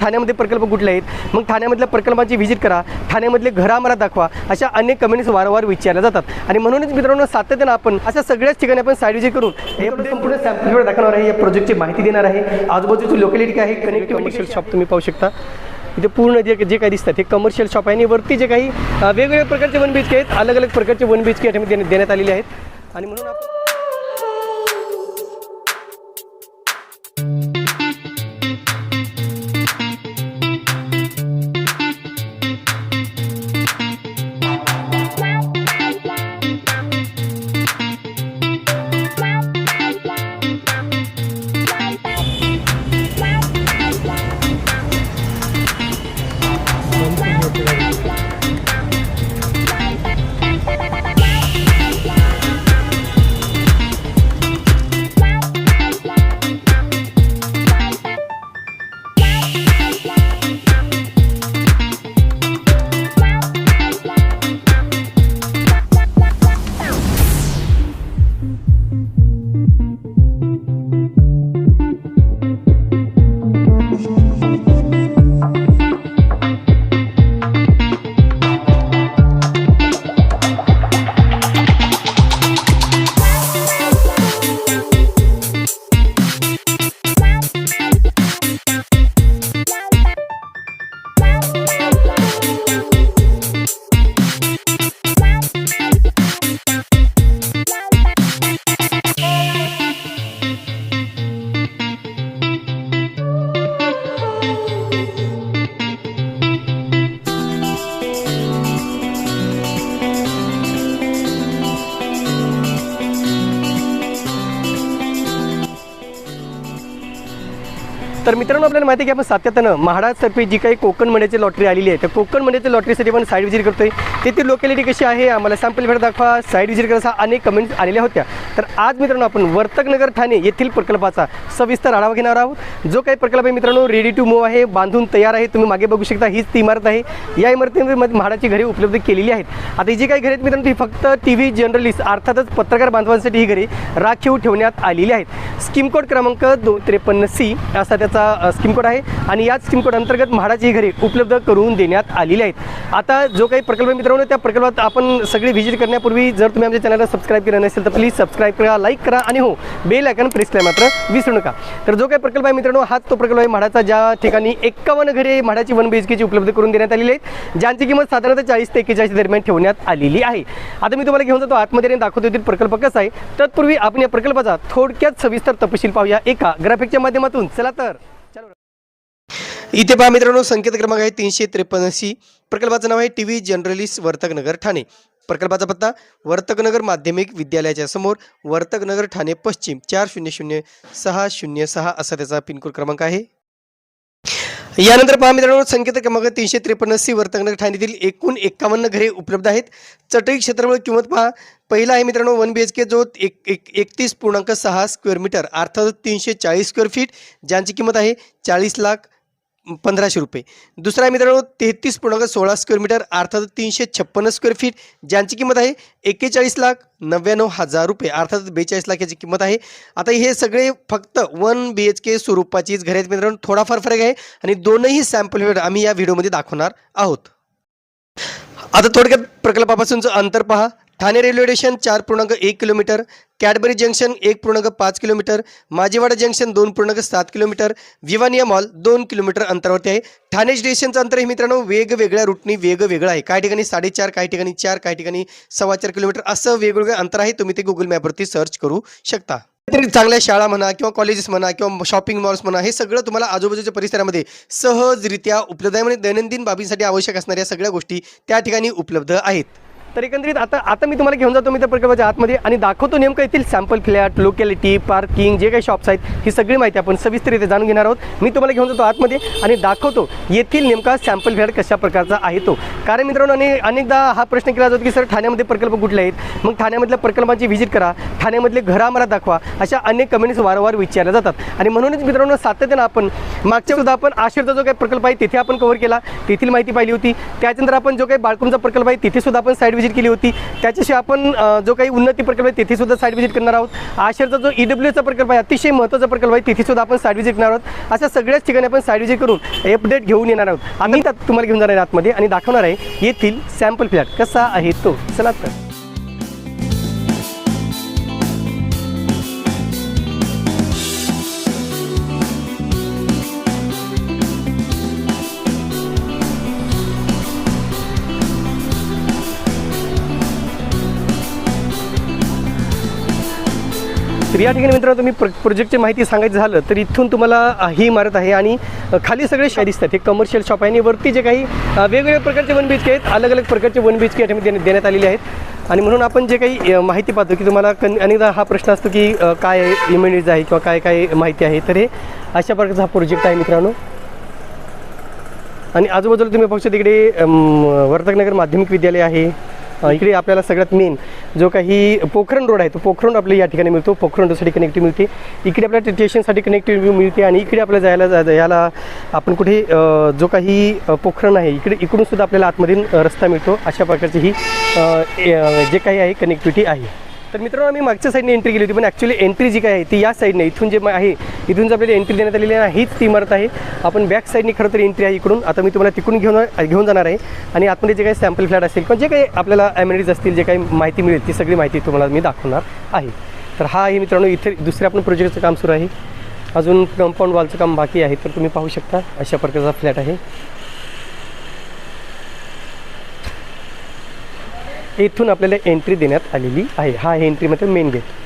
ठाण्यामध्ये प्रकल्प कुठले आहेत? मग ठाण्यामधल्या प्रकल्पांची व्हिजिट करा. ठाण्यामधले घरं आम्हाला दाखवा. अशा अनेक कमेंट्स वारंवार विचारल्या जातात. आणि म्हणूनच मित्रांनो सातत्यानं आपण अशा सगळ्याच ठिकाणी आपण साईड व्हिजिट करून हे संपूर्ण सॅम्पल दाखवणार आहे. या प्रोजेक्टची माहिती देणार आहे. आजूबाजूची लोकॅलिटी काय आहे कनेक्टिव्ह शॉप तुम्ही पाहू शकता. इथे पूर्ण जे जे काही दिसतात हे कमर्शियल शॉप आहे. आणि वरती जे काही वेगवेगळ्या प्रकारचे वन बीच के आहेत. अलग अलग प्रकारचे वन बीच के देण्यात आलेले आहेत. आणि म्हणून आपण Wow. तर मित्रांनो आपल्याला माहिती आहे की आपण सातत्यानं महाडातर्फे जी काही कोकण मंडळाची लॉटरी आलेली आहे तर कोकण मंडळाच्या लॉटरीसाठी आपण साईड विजिट करतोय. तेथील लोकॅलिटी कशी आहे? आम्हाला सॅम्पल भेट दाखवा. साईड विजिट करा अनेक कमेंट्स आलेल्या होत्या. तर आज मित्रांनो आपण वर्तकनगर ठाणे येथील प्रकल्पाचा सविस्तर आढावा घेणार आहोत. जो काही प्रकल्प आहे मित्रांनो रेडी टू मूव्ह आहे बांधून तयार आहे तुम्ही मागे बघू शकता हीच ती इमारत आहे. या इमारतीमध्ये म्हाडाची घरे उपलब्ध केलेली आहेत. आता ही जी काही घरे आहेत मित्रांनो ती फक्त टी व्ही जर्नलिस्ट अर्थातच पत्रकार बांधवांसाठी ही घरे राखीव ठेवण्यात आलेली आहेत. स्कीम कोड क्रमांक दोन त्रेपन्न सी असा त्याचा अ, स्कीम कोड आहे आणि याच स्कीम कोड अंतर्गत म्हाडाची घरे उपलब्ध करून देण्यात आलेली आहेत. आता जो काही प्रकल्प मित्रांनो त्या प्रकल्पात आपण सगळी व्हिजिट करण्यापूर्वी जर तुम्ही आमच्या चॅनलला सबस्क्राईब केलं नसेल तर प्लीज सबस्क्राईब करा लाईक करा आणि हो बेल आयकन प्रेस करा मात्र विसरू नका. तर जो काही प्रकल्प आहे मित्रांनो हाच तो प्रकल्प आहे म्हाडाचा ज्या ठिकाणी एक्कावन्न घरे म्हाडाची वन बी ची उपलब्ध करून देण्यात आलेली आहेत ज्यांची किंमत साधारणतः चाळीस ते एक्केचाळीस दरम्यान ठेवण्यात आलेली आहे. आता मी तुम्हाला घेऊन जातो आतमध्ये दाखवतो येथील प्रकल्प कसा आहे. तत्पूर्वी आपण या प्रकल्पाचा थोडक्यात सविस्तर तपशील पाहूया एका ग्राफिकच्या माध्यमातून. चला तर. इथे पहा मित्रांनो संकेत क्रमांक आहे तीनशे त्रेपन्न सी. प्रकल्पाचं नाव आहे T V journalist Vartaknagar Thane. प्रकल्पाचा पत्ता वर्तकनगर माध्यमिक विद्यालयाच्या समोर वर्तकनगर ठाणे पश्चिम चार शून्य शून्य सहा शून्य सहा असा त्याचा पिनकोड क्रमांक आहे. यानंतर पहा मित्रांनो संकेत क्रमांक तीनशे त्रेपन्न सी वर्तकनगर ठाण्यातील एकूण एक्कावन्न घरे उपलब्ध आहेत. चटई क्षेत्रफळ किंमत पहा पहिला आहे मित्रांनो वन बी एच के जो एक एक एकतीस पूर्णांक सहा स्क्वेअर मीटर अर्थात तीनशे चाळीस स्क्वेअर फीट ज्यांची किंमत आहे चाळीस लाख पंधराशे रुपये. दुसरा मित्रांनो तेहतीस पूर्णांक सोळा स्क्वेअर मीटर अर्थात तीनशे छप्पन्न स्क्वेअर फीट ज्यांची किंमत आहे एक्केचाळीस लाख नव्याण्णव हजार रुपये. अर्थात बेचाळीस लाख याची किंमत आहे. आता हे सगळे फक्त वन बी एच के स्वरूपाचीच घरे आहेत मित्रांनो. थोडाफार फरक आहे आणि दोनही सॅम्पल आम्ही या व्हिडिओमध्ये दाखवणार आहोत. आता थोडक्यात प्रकल्पापासूनचं अंतर पहा. ठाणे रेल्वे स्टेशन चार पूर्णांक एक किलोमीटर कॅडबरी जंक्शन एक पूर्णांक पाच किलोमीटर माजीवाडा जंक्शन दोन पूर्णांक सात किलोमीटर विवानिया मॉल दोन किलोमीटर अंतरावरती आहे. ठाणे स्टेशनचं अंतर हे मित्रांनो वेगवेगळ्या रूटनी वेगवेगळं आहे. काही ठिकाणी साडेचार काही ठिकाणी चार काही ठिकाणी सव्वा चार किलोमीटर असं वेगवेगळं अंतर आहे. तुम्ही ते गुगल मॅपवरती सर्च करू शकता. तरी चांगल्या शाळा म्हणा किंवा कॉलेजेस म्हणा किंवा शॉपिंग मॉल्स म्हणा हे सगळं तुम्हाला आजूबाजूच्या परिसरामध्ये सहजरित्या उपलब्ध आहे. म्हणजे दैनंदिन बाबींसाठी आवश्यक असणाऱ्या सगळ्या गोष्टी त्या ठिकाणी उपलब्ध आहेत. तर एकंदरीत आता आता मी तुम्हाला घेऊन जातो मी त्या प्रकल्पाच्या आतमध्ये आणि दाखवतो नेमकं येथील सॅम्पल फ्लॅट लोकॅलिटी पार्किंग जे काही शॉप्स आहेत ही सगळी माहिती आपण सविस्तर इथे जाणून घेणार आहोत. मी तुम्हाला घेऊन जातो आतमध्ये आणि दाखवतो येथील नेमका सॅम्पल फ्लॅट कशा प्रकारचा आहे तो. कारण मित्रांनो आणि अनेकदा हा प्रश्न केला जातो की सर ठाण्यामध्ये प्रकल्प कुठले आहेत? मग ठाण्यामधल्या प्रकल्पांची व्हिजिट करा ठाण्यामधले घरं आम्हाला दाखवा अशा अनेक कमेंट्स वारंवार विचारल्या जातात. आणि म्हणूनच मित्रांनो सातत्यानं आपण मागच्या सुद्धा आपण आशिरचा जो काही प्रकल्प आहे तिथे आपण कव्हर केला. तेथील माहिती पाहिली होती. त्याच्यानंतर आपण जो काही बाळकुमचा प्रकल्प आहे तिथे सुद्धा आपण साईड व्हिजिट केली होती. त्याच्याशिवाय आपण जो काही उन्नती प्रकल्प आहे तिथे सुद्धा साईड व्हिजिट करणार आहोत. आशरचा जो ई डब्ल्यूचा प्रकल्प आहे अतिशय महत्त्वाचा प्रकल्प आहे तिथे सुद्धा आपण साईड व्हिजिट करणार आहोत. अशा सगळ्याच ठिकाणी आपण साईड व्हिजिट करून अपडेट घेऊन येणार आहोत. आम्ही त्यात तुम्हाला घेऊन जाणार आहे आतमध्ये आणि दाखवणार आहे येथील सॅम्पल फ्लॅट कसा आहे तो. चला तर. तर या ठिकाणी मित्रांनो तुम्ही प्र प्रोजेक्टची माहिती सांगायचं झालं तर इथून तुम्हाला ही इमारत आहे आणि खाली सगळे शाय दिसतात. हे कमर्शियल शॉप आहे आणि वरती जे काही वेगवेगळ्या प्रकारचे वन बीच के आहेत अलग अलग प्रकारचे वन बीच के ठिकाणी देण्यात आलेले आहेत. आणि म्हणून आपण जे काही माहिती पाहतो की तुम्हाला कन अनेकदा हा प्रश्न असतो की काय इम्युनिटीज आहे किंवा काय काय माहिती आहे. तर हे अशा प्रकारचा हा प्रोजेक्ट आहे मित्रांनो. आणि आजूबाजूला तुम्ही बघू शकता तिकडे वर्तकनगर माध्यमिक विद्यालय आहे. इकडे आपल्याला सगळ्यात मेन जो काही पोखरण रोड आहे तो पोखरण आपल्याला या ठिकाणी मिळतो. पोखरण रोडसाठी कनेक्टिव्ह मिळते. इकडे आपल्याला स्टेशनसाठी कनेक्टिव्हिटी मिळते आणि इकडे आपल्याला जायला जायला आपण कुठे जो काही पोखरण आहे इकडे इकडून सुद्धा आपल्याला आतमधून रस्ता मिळतो. अशा प्रकारची ही जे काही आहे कनेक्टिव्हिटी आहे. तर मित्रांनो आम्ही मागच्या साईडने एंट्री केली होती पण ॲक्च्युली एंट्री जी काय आहे ती या साईडने इथून जे आहे इथून जर आपल्याला एंट्री देण्यात आलेली आहे हीच ती इमारत आहे. आपण बॅक साईडने खरं तर एंट्री आहे इकडून. आता मी तुम्हाला तिकडून घेऊन घेऊन जाणार आहे. आणि आतमध्ये जे काही सॅम्पल फ्लॅट असेल किंवा जे काही आपल्याला ॲम्युनिटीज असतील जे काही माहिती मिळेल ती सगळी माहिती तुम्हाला मी दाखवणार आहे. तर हा आहे मित्रांनो इथे दुसऱ्या आपण प्रोजेक्टचं काम सुरू आहे. अजून कंपाऊंड वॉलचं काम बाकी आहे तर तुम्ही पाहू शकता अशा प्रकारचा फ्लॅट आहे. इथून आपल्याला एंट्री देण्यात आलेली आहे. हा एंट्रीमध्ये मेन गेट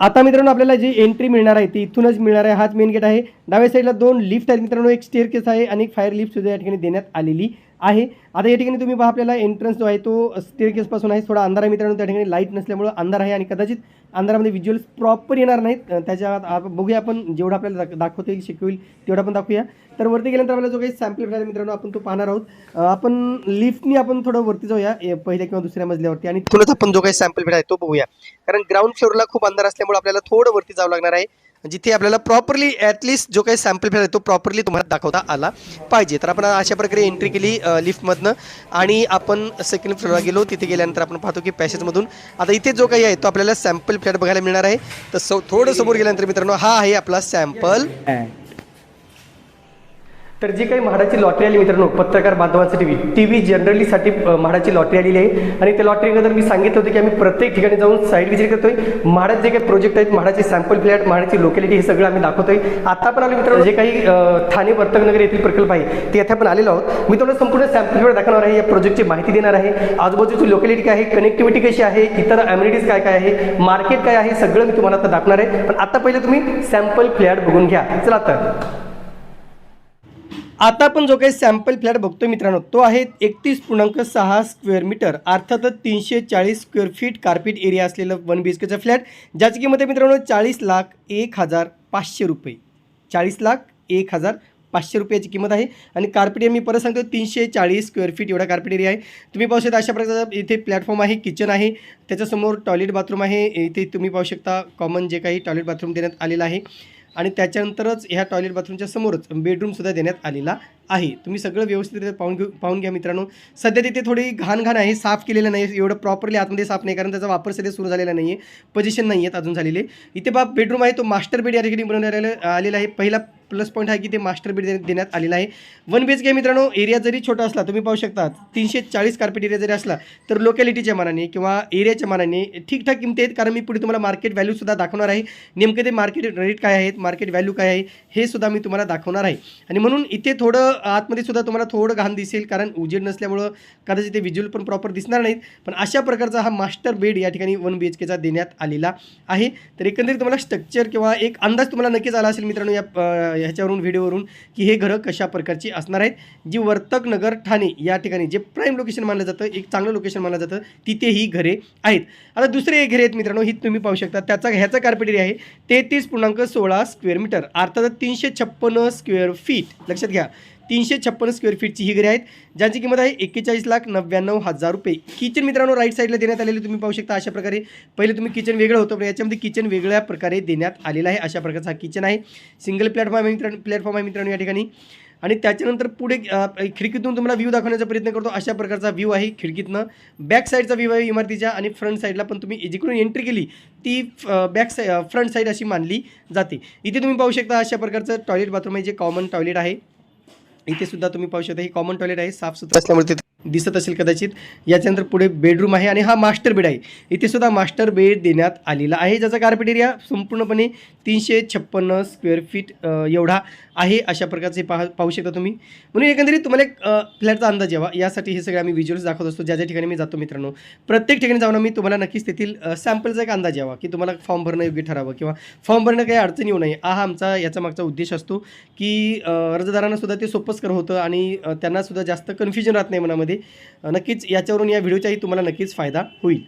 आता मित्रांनो आपल्याला जी एंट्री मिळणार आहे ती इथूनच मिळणार आहे. हाच मेन गेट आहे. डाव्या साईडला दोन लिफ्ट आहेत मित्रांनो. एक स्टेअर केस आहे आणि एक फायर लिफ्ट सुद्धा या ठिकाणी देण्यात आलेली आहे. आता या ठिकाणी तुम्ही पहा आपल्याला एंट्रन्स जो आहे तो स्टेअरकेसपासून आहे. थोडा अंधार आहे मित्रांनो त्या ठिकाणी लाइट नसल्यामुळं अंधार आहे आणि कदाचित अंधारामध्ये व्हिज्युअल्स प्रॉपर येणार नाहीत. त्याच्या बघूया आपण जेवढं आपल्याला दाखवतो येईल शक्य होईल तेवढं आपण दाखवूया. तर वरती गेल्यानंतर आपल्याला जो काही सॅम्पल फ्लॅट मित्रांनो आपण तो पाहणार आहोत. आपण लिफ्टनी आपण थोडं वरती जाऊया पहिल्या किंवा दुसऱ्या मजल्यावरती आणि तिथूनच आपण जो काही सॅम्पल फ्लॅट आहे तो बघूया. कारण ग्राउंड फ्लोअरला खूप अंधार असल्यामुळे आपल्याला थोडं वरती जावं लागणार आहे. जिथे आपल्याला प्रॉपरली ॲटलिस्ट जो काही सॅम्पल फ्लॅट आहे तो प्रॉपरली तुम्हाला दाखवता आला पाहिजे. तर आपण अशा प्रकारे एंट्री केली लिफ्टमधनं आणि आपण सेकंड फ्लोअरला गेलो तिथे गेल्यानंतर आपण पाहतो की पॅसेजमधून आता इथे जो काही आहे तो आपल्याला सॅम्पल फ्लॅट बघायला मिळणार आहे. तर सो थोडं समोर गेल्यानंतर मित्रांनो हा आहे आपला सॅम्पल तर जी काही म्हाडाची लॉटरी आली मित्रांनो पत्रकार बांधवांसाठी टी व्ही टी व्ही जनरलीसाठी म्हाडाची लॉटरी आलेली आहे. आणि त्या लॉटरीनंतर मी सांगितलं होतं की आम्ही प्रत्येक ठिकाणी जाऊन साईड विजिट करतोय. म्हाडात जे काही प्रोजेक्ट आहेत म्हाडाचे सॅम्पल फ्लॅट म्हाडाची लोकॅलिटी हे सगळं आम्ही दाखवतोय. आता पण आलो मित्रांनो जे काही ठाणे वर्तकनगर येथील प्रकल्प आहे ते येथे आपण आलेलो आहोत. मी तुम्हाला संपूर्ण सॅम्पल फ्लॅट दाखवणार आहे या प्रोजेक्टची माहिती देणार आहे. आजूबाजूची लोकॅलिटी काय आहे कनेक्टिव्हिटी कशी आहे इतर अम्युनिटीज काय काय आहे मार्केट काय आहे सगळं मी तुम्हाला आता दाखवणार आहे. पण आता पहिले तुम्ही सॅम्पल फ्लॅट बघून घ्या. चला तर. आता आपण जो काही सॅम्पल फ्लॅट बघतो मित्रांनो तो आहे एकतीस पूर्णांक सहा स्क्वेअर मीटर अर्थातच तीनशे चाळीस स्क्वेअर फीट कार्पेट एरिया असलेलं वन बी एच केचं फ्लॅट ज्याची किंमत आहे मित्रांनो चाळीस लाख एक हजार पाचशे रुपये. चाळीस लाख एक हजार पाचशे रुपयाची किंमत आहे. आणि कार्पेट एरिया मी परत सांगतो तीनशे चाळीस स्क्वेअर फीट एवढा कार्पेट एरिया आहे. तुम्ही पाहू शकता अशा प्रकारचा इथे प्लॅटफॉर्म आहे किचन आहे. त्याच्यासमोर टॉयलेट बाथरूम आहे. इथे तुम्ही पाहू शकता कॉमन जे काही टॉयलेट बाथरूम देण्यात आलेलं आहे. आणि त्याच्यानंतरच ह्या टॉयलेट बाथरूमच्या समोरच बेडरूमसुद्धा देण्यात आलेला आहे. तुम्ही सगळं व्यवस्थित पाहून घेऊ पाहून घ्या मित्रांनो. सध्या तिथे थोडी घाण घाण आहे साफ केलेलं नाही एवढं प्रॉपरली आतमध्ये साफ नाही कारण त्याचा वापर सध्या सुरू झालेला नाही आहे पोझिशन नाही आहेत अजून झालेले. इथे बाब बेडरूम आहे तो मास्टर बेड या ठिकाणी बनवण्यात आलेला आहे. पहिला प्लस पॉईंट आहे की ते मास्टर बेड देण्यात आलेला आहे. वन बी एच के मित्रांनो एरिया जरी छोटा असला तुम्ही पाहू शकता तीनशे चाळीस कार्पेट एरिया जरी असला तर लोकॅलिटीच्या मानाने किंवा एरियाच्या मानाने ठीकठाक किमती आहेत. कारण मी पुढे तुम्हाला मार्केट व्हॅल्यूसुद्धा दाखवणार आहे. नेमके ते मार्केट रेट काय आहेत मार्केट व्हॅल्यू काय आहे हे सुद्धा मी तुम्हाला दाखवणार आहे. आणि म्हणून इथे थोडं आतमध्ये सुद्धा तुम्हाला थोडं घाण दिसेल कारण उजेड नसल्यामुळं कदाचित ते व्हिज्युअल पण प्रॉपर दिसणार नाहीत. पण अशा प्रकारचा हा मास्टर बेड या ठिकाणी वन बी एच केचा देण्यात आलेला आहे. तर एकंदरीत तुम्हाला स्ट्रक्चर किंवा एक अंदाज तुम्हाला नक्कीच आला असेल मित्रांनो या ह्याच्यावरून व्हिडिओवरून की हे घरं कशा प्रकारची असणार आहेत. जी वर्तक नगर ठाणे या ठिकाणी जे प्राईम लोकेशन मानलं जातं एक चांगलं लोकेशन मानलं जातं तिथे ही घरे आहेत. आता दुसरे घरे आहेत मित्रांनो ही तुम्ही पाहू शकता. त्याचा ह्याचा कार्पेट एरिया आहे. तेहतीस पूर्णांक सोळा स्क्वेअर मीटर अर्थात तीनशे छप्पन्न स्क्वेअर फीट लक्षात घ्या. तीनशे छप्पन्न स्क्वेअर फीटची ही घरे आहेत ज्यांची किंमत आहे एक्केचाळीस लाख नव्याण्णव हजार रुपये. किचन मित्रांनो राईट साईडला देण्यात आलेले तुम्ही पाहू शकता अशा प्रकारे. पहिले तुम्ही किचन वेगळं होतं पण याच्यामध्ये किचन वेगळ्या प्रकारे देण्यात आलेलं आहे अशा प्रकारचा हा किचन आहे. सिंगल प्लॅटफॉर्म आहे मित्रांनो प्लॅटफॉर्म आहे मित्रांनो या ठिकाणी. आणि त्याच्यानंतर पुढे खिडकीतून तुम्हाला व्ह्यू दाखवण्याचा प्रयत्न करतो अशा प्रकारचा व्ह्यू आहे खिडकीतनं. बॅक साईडचा व्ह्यू आहे इमारतीच्या आणि फ्रंट साईडला पण तुम्ही जिकडून एंट्री केली ती बॅक साई फ्रंट साईड अशी मानली जाते. इथे तुम्ही पाहू शकता अशा प्रकारचं टॉयलेट बाथरूम आहे जे कॉमन टॉयलेट आहे. इथे सुद्धा तुम्ही पाहू शकता हे कॉमन टॉयलेट आहे साफसुथरं. असल्यामुळे तिथे दिसत असेल कदाचित. याच्यानंतर पुढे बेडरूम आहे आणि हा मास्टर बेड आहे. इथे सुद्धा मास्टर बेड देण्यात आलेला आहे. ज्याचा कार्पेट एरिया संपूर्णपणे तीनशे छप्पन्न स्क्वेअर फीट एवढा आहे अशा प्रकारचे पाहा पाहू शकता तुम्ही. म्हणून एकंदरीत तुम्हाला एक फ्लॅटचा अंदाज यावा. यासाठी हे सगळे आम्ही व्हिज्युअल्स दाखवत असतो. ज्या ज्या ठिकाणी मी जातो मित्रांनो. प्रत्येक ठिकाणी जाऊन मी तुम्हाला नक्कीच तेथील सॅम्पलचा एक अंदाज यावा. की तुम्हाला फॉर्म भरणं योग्य ठरावं किंवा फॉर्म भरणं काही अडचण येऊ नये. हा आमचा याचा मागचा उद्देश असतो की अर्जदारांना सुद्धा ते सोपस्कर होतं आणि त्यांनासुद्धा जास्त कन्फ्युजन राहत नाही मनामध्ये. अ, नक्कीच याच्यावरून या व्हिडिओचाही तुम्हाला नक्कीच फायदा होईल.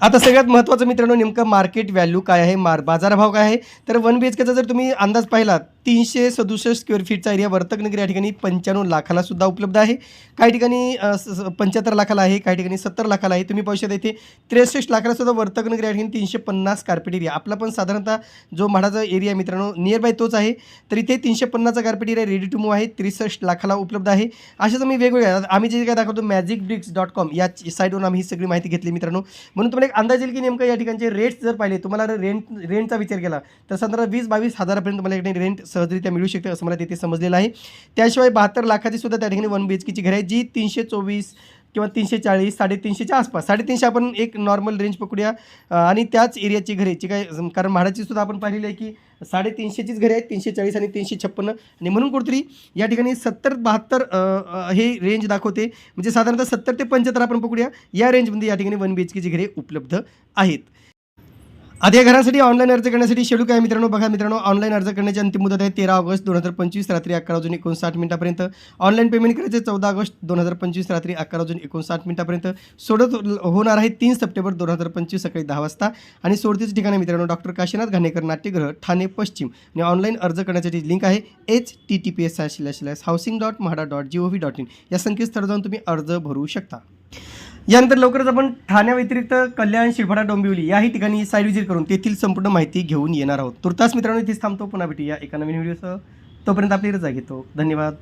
आता सगळ्यात महत्त्वाचं मित्रांनो नेमकं मार्केट व्हॅल्यू काय आहे? मार बाजारभाव काय आहे? तर वन बी एच केचा जर तुम्ही अंदाज पाहिलात तीनशे सदुसष्ट स्क्वेअर फीटचा एरिया वर्तकनगर या ठिकाणी पंच्याण्णव लाखाला सुद्धा उपलब्ध आहे. काही ठिकाणी पंच्याहत्तर लाखाला आहे काही ठिकाणी सत्तर लाखाला आहे. तुम्ही पाहू शकता इथे त्रेसष्ट लाखाला सुद्धा वर्तकनगर या ठिकाणी तीनशे पन्नास कार्पेट एरिया आपला पण साधारणतः जो म्हाडाचा एरिया मित्रांनो नियर बाय तोच आहे. तर इथे तीनशे पन्नासचा carpet area ready to move आहे. त्रेसष्ट लाखाला उपलब्ध आहे. अशाच आम्ही वेगवेगळ्या आम्ही जे काय दाखवतो मॅजिक ब्रिक्स डॉट कॉम या साईटवरून आम्ही ही सगळी माहिती घेतली मित्रांनो. म्हणून तुम्हाला एक अंदाज येईल की नेमकं या ठिकाणचे रेट्स जर पाहिले तुम्हाला रेंट रेंटचा विचार केला तर साधारण वीस बावीस हजारापर्यंत तुम्हाला या ठिकाणी रेंट सहजरित्या मिळू शकते असं मला तिथे समजलेलं आहे. त्याशिवाय बहात्तर लाखाची सुद्धा त्या ठिकाणी वन बी एच केची घर आहे जी तीनशे चोवीस किंवा तीनशे चाळीस साडेतीनशेच्या आसपास. साडेतीनशे आपण एक नॉर्मल रेंज पकडूया. आणि त्याच एरियाची घरे जी काय कारण म्हाडाची सुद्धा आपण पाहिलेली आहे की साडेतीनशेचीच घरे आहेत तीनशे चाळीस आणि तीनशे छप्पन्न. आणि म्हणून कुठेतरी या ठिकाणी सत्तर बहात्तर हे रेंज दाखवते. म्हणजे साधारणतः सत्तर ते पंच्याहत्तर आपण पकडूया. या रेंजमध्ये या ठिकाणी वन बी एच केची घरे उपलब्ध आहेत. आधी घरासाठी ऑनलाईन अर्ज करण्यासाठी शेड्यू काय मित्रांनो? बघा मित्रांनो ऑनलाईन अर्ज करण्याची अंतिम मुदत आहे तेरा ऑगस्ट दोन हजार पंचवीस रात्री अकरा वाजून एकोणसाठ मिनिटापर्यंत. ऑनलाईन पेमेंट करायचे चौदा ऑगस्ट दोन हजार पंचवीस रात्री अकरा वाजून एकोणसाठ मिनिटापर्यंत. सोडत होणार आहे तीन सप्टेंबर दोन हजार पंचवीस सकाळी दहा वाजता. आणि सोडतीचं ठिकाण आहे मित्रांनो डॉक्टर काशीनाथ घाणेकर नाट्यगृह ठाणे पश्चिम. आणि ऑनलाईन अर्ज करण्यासाठी लिंक आहे H T T P S slash slash housing dot MHADA dot G O V dot in या संकेतस्थळावर जाऊन तुम्ही अर्ज भरू शकता. यानंतर लवकरच आपण ठाण्याव्यतिरिक्त कल्याण शिरफाडा डोंबिवली याही ठिकाणी साईड विजिट करून तेथील संपूर्ण माहिती घेऊन येणार आहोत. तुर्तास मित्रांनो इथेच थांबतो. पुन्हा भेटूया एका नवीन व्हिडिओसह तोपर्यंत आपली रजा घेतो. धन्यवाद.